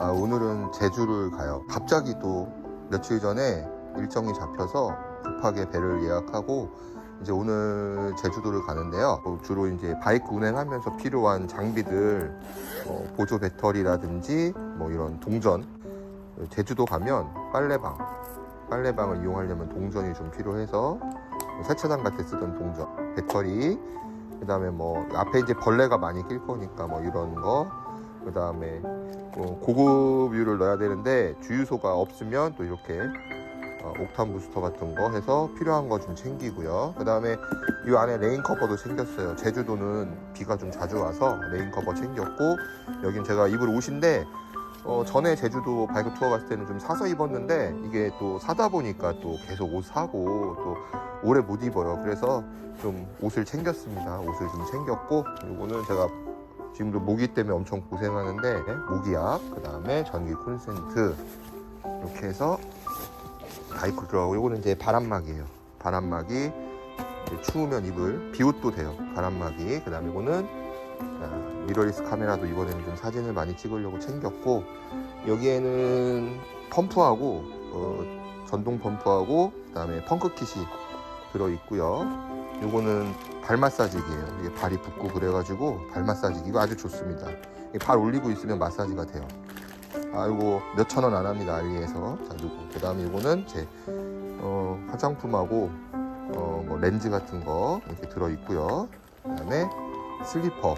아, 오늘은 제주를 가요. 갑자기 또 며칠 전에 일정이 잡혀서 급하게 배를 예약하고 이제 오늘 제주도를 가는데요. 어, 주로 이제 바이크 운행하면서 필요한 장비들, 어, 보조 배터리라든지 뭐 이런 동전. 제주도 가면 빨래방, 빨래방을 이용하려면 동전이 좀 필요해서 뭐 세차장 같은 데 쓰던 동전, 배터리, 그 다음에 뭐 앞에 이제 벌레가 많이 낄 거니까 뭐 이런 거, 그 다음에 고급유를 넣어야 되는데 주유소가 없으면 또 이렇게 어, 옥탄 부스터 같은 거 해서 필요한 거 좀 챙기고요. 그 다음에 이 안에 레인 커버도 챙겼어요. 제주도는 비가 좀 자주 와서 레인 커버 챙겼고 여긴 제가 입을 옷인데 어, 전에 제주도 바이크 투어 갔을 때는 좀 사서 입었는데 이게 또 사다 보니까 또 계속 옷 사고 또 오래 못 입어요. 그래서 좀 옷을 챙겼습니다. 옷을 좀 챙겼고 이거는 제가 지금도 모기 때문에 엄청 고생하는데 모기약 그 다음에 전기 콘센트 이렇게 해서 바이크 들어가고 이거는 이제 바람막이에요. 바람막이 추우면 입을 비옷도 돼요. 바람막이 그 다음에 이거는 아, 미러리스 카메라도 이번에는 좀 사진을 많이 찍으려고 챙겼고 여기에는 펌프하고 어, 전동 펌프하고 그 다음에 펑크 킷이 들어 있고요. 요거는 발 마사지기예요. 이게 발이 붓고 그래가지고 발 마사지기 이거 아주 좋습니다. 발 올리고 있으면 마사지가 돼요. 아 이거 몇천 원 안 합니다 알리에서. 자 요거 그다음에 요거는 제 어, 화장품하고 어, 뭐 렌즈 같은 거 이렇게 들어 있고요. 그다음에 슬리퍼.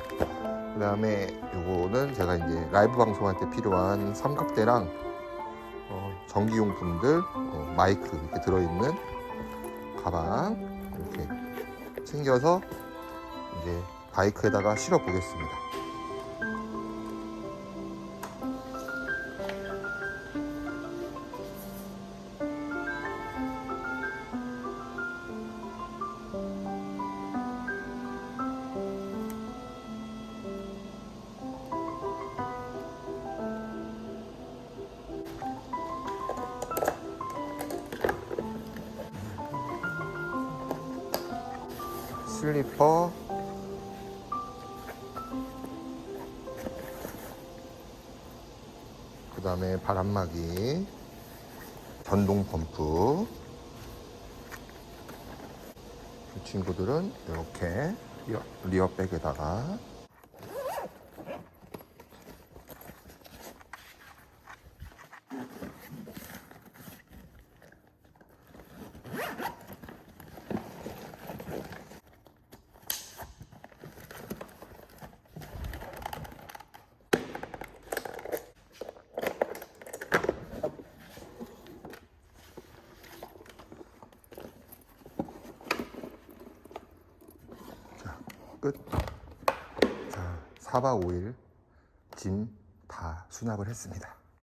그 다음에 요거는 제가 이제 라이브 방송할 때 필요한 삼각대랑 어, 전기용품들, 어, 마이크 이렇게 들어 있는 가방 이렇게 챙겨서 이제 바이크에다가 실어 보겠습니다. 슬리퍼. 그 다음에 바람막이 전동 펌프. 이 친구들은 이렇게 리어, 리어백에다가 끝. 자, 4박 5일 짐 다 수납을 했습니다.